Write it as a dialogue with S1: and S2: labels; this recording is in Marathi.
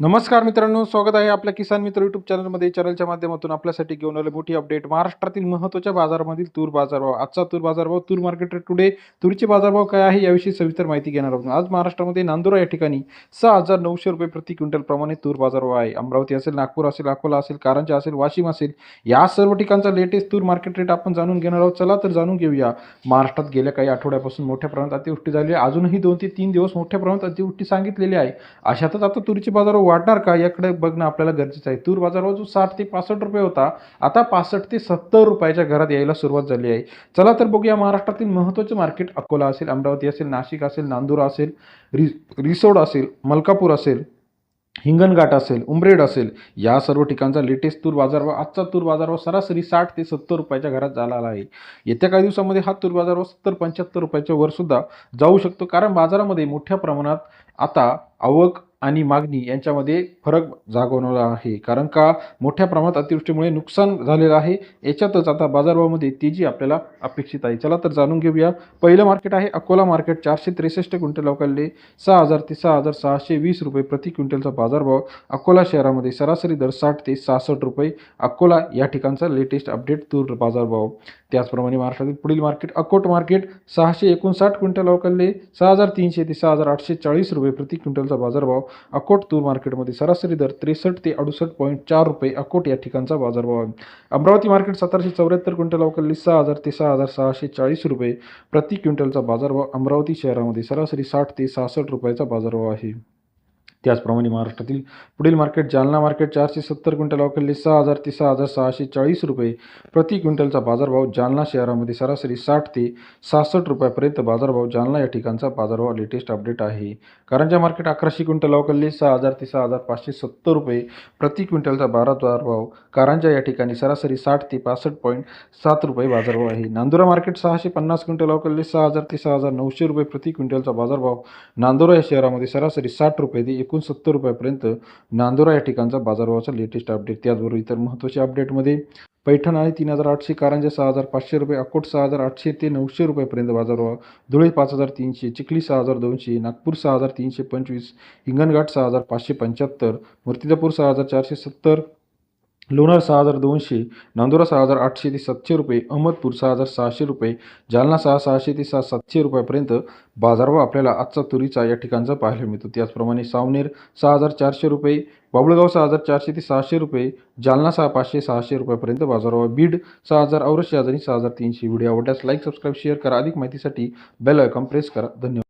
S1: नमस्कार मित्रांनो स्वागत आहे आपल्या किसान मित्र युट्यूब चॅनलमध्ये चॅनलच्या माध्यमातून आपल्यासाठी घेऊन आले मोठी अपडेट महाराष्ट्रातील महत्त्वाच्या बाजारामधील तूर बाजारभाव. आजचा तूर बाजारभाव तूर मार्केट रेट टुडे तुरीचे बाजारभाव काय आहे याविषयी सविस्तर माहिती घेणार आहोत. आज महाराष्ट्रामध्ये नांदुरा या ठिकाणी सहा हजार नऊशे रुपये प्रति क्विंटल प्रमाणे तूर बाजारभाव आहे. अमरावती असेल नागपूर असेल अकोला असेल कारंजा असेल वाशिम असेल या सर्व ठिकाणचा लेटेस्ट तूर मार्केट रेट आपण जाणून घेणार आहोत. चला तर जाणून घेऊया. महाराष्ट्रात गेल्या काही आठवड्यापासून मोठ्या प्रमाणात अतिवृष्टी झाली आहे. अजूनही दोन ते तीन दिवस मोठ्या प्रमाणात अतिवृष्टी सांगितलेली आहे. अशातच आता तुरीचे बाजार वाढणार का? याकडे बघणं आपल्याला गरजेचं आहे. तूर बाजारावर जो साठ ते पासष्ट रुपये होता. आता पासष्ट ते सत्तर रुपयाच्या घरात यायला सुरुवात झाली आहे. चला तर बघूया महाराष्ट्रातील महत्त्वाचे मार्केट अकोला असेल अमरावती असेल नाशिक असेल नांदुरा असेल रि रिसोड असेल मलकापूर असेल हिंगणघाट असेल उमरेड असेल या सर्व ठिकाणचा लेटेस्ट तूर बाजारभाव आजचा तूर बाजारभाव सरासरी साठ ते सत्तर रुपयाच्या घरात झाला आहे. येत्या काही दिवसामध्ये हा तूर बाजारभाव सत्तर पंच्याहत्तर रुपयाच्या वर सुद्धा जाऊ शकतो. कारण बाजारामध्ये मोठ्या प्रमाणात आता आवक आणि मागणी यांच्यामध्ये फरक जागवणारा आहे. कारण का? मोठ्या प्रमाणात अतिवृष्टीमुळे नुकसान झालेलं आहे. याच्यातच आता बाजारभावामध्ये तेजी आपल्याला अपेक्षित आहे. चला तर जाणून घेऊया. पहिलं मार्केट आहे अकोला मार्केट. चारशे त्रेसष्ट क्विंटल अवकाळले. सहा हजार ते सहा हजार सहाशे वीस रुपये प्रति क्विंटलचा बाजारभाव अकोला शहरामध्ये सरासरी दर साठ ते सहासष्ट रुपये. अकोला या ठिकाणचा लेटेस्ट अपडेट तूर बाजारभाव. त्याचप्रमाणे महाराष्ट्रातील पुढील मार्केट अकोट मार्केट. सहाशे एकोणसाठ क्विंटल अवकाळले. सहा हजार तीनशे ते सहा हजार आठशे चाळीस रुपये प्रति क्विंटलचा बाजारभाव. अकोट तूर मार्केटमध्ये सरासरी दर त्रेसष्ट ते अडुसष्ट पॉईंट चार रुपये अकोट या ठिकाणचा बाजारभाव आहे. अमरावती मार्केट सतराशे चौऱ्याहत्तर क्विंटल अवकाळली सहा हजार ते सहा हजार सहाशे चाळीस रुपये. प्रति क्विंटलचा बाजारभाव अमरावती शहरामध्ये सरासरी साठ ते सहासष्ट रुपयाचा बाजारभाव आहे. त्याचप्रमाणे महाराष्ट्रातील पुढील मार्केट जालना मार्केट चारशे सत्तर क्विंटल अवकाळले सहा हजार ते सहा हजार सहाशे चाळीस रुपये. प्रति क्विंटलचा बाजारभाव जालना शहरामध्ये सरासरी साठ ते सहासष्ट रुपयापर्यंत बाजारभाव जालना या ठिकाणचा बाजारभाव लेटेस्ट अपडेट आहे. कारंजा मार्केट अकराशे क्विंटल अवकाळले सहा हजार ते सहा हजार पाचशे सत्तर रुपये. प्रति क्विंटलचा बारा बाजारभाव कारंजा या ठिकाणी सरासरी साठ ते पासष्ट पॉईंट सात रुपये बाजारभाव आहे. नांदुरा मार्केट सहाशे पन्नास क्विंटल अवकाळले सहा हजार ते सहा हजार नऊशे रुपये प्रति क्विंटलचा बाजारभाव नांदुरा या शहरामध्ये सरासरी साठ रुपये ते एकोणसत्तर रुपयापर्यंत नांदुरा या ठिकाणचा बाजारभावाचा लेटेस्ट अपडेट त्याचबरोबर इतर महत्त्वाच्या अपडेटमध्ये पैठण आहे तीन हजार आठशे कारंजा सहा हजार पाचशे रुपये अकोट सहा हजार आठशे ते नऊशे रुपयेपर्यंत बाजारभाव. धुळे पाच हजार तीनशे चिखली सहा हजार दोनशे नागपूर सहा हजार तीनशे पंचवीस हिंगणघाट सहा हजार पाचशे पंच्याहत्तर मूर्तिजापूर सहा हजार चारशे सत्तर लोणार सहा हजार दोनशे नांदुरा सहा हजार आठशे ते सातशे रुपये अहमदपूर सहा हजार सहाशे रुपये जालना सहा सहाशे ते सहा सातशे रुपयापर्यंत बाजारभाव आपल्याला आजचा तुरीचा या ठिकाणचा पाहायला मिळतो. त्याचप्रमाणे सावनेर सहा हजार चारशे रुपये बाबुळगाव सहा हजार चारशे ते सहाशे रुपये जालना सहा पाचशे सहाशे रुपयापर्यंत बाजारभाव बीड सहा हजार औरत शहाजनी सहा हजार तीनशे. व्हिडिओ आवडल्यास लाईक सबस्क्राईब शेअर करा. अधिक माहितीसाठी बेल आयकॉन प्रेस करा. धन्यवाद.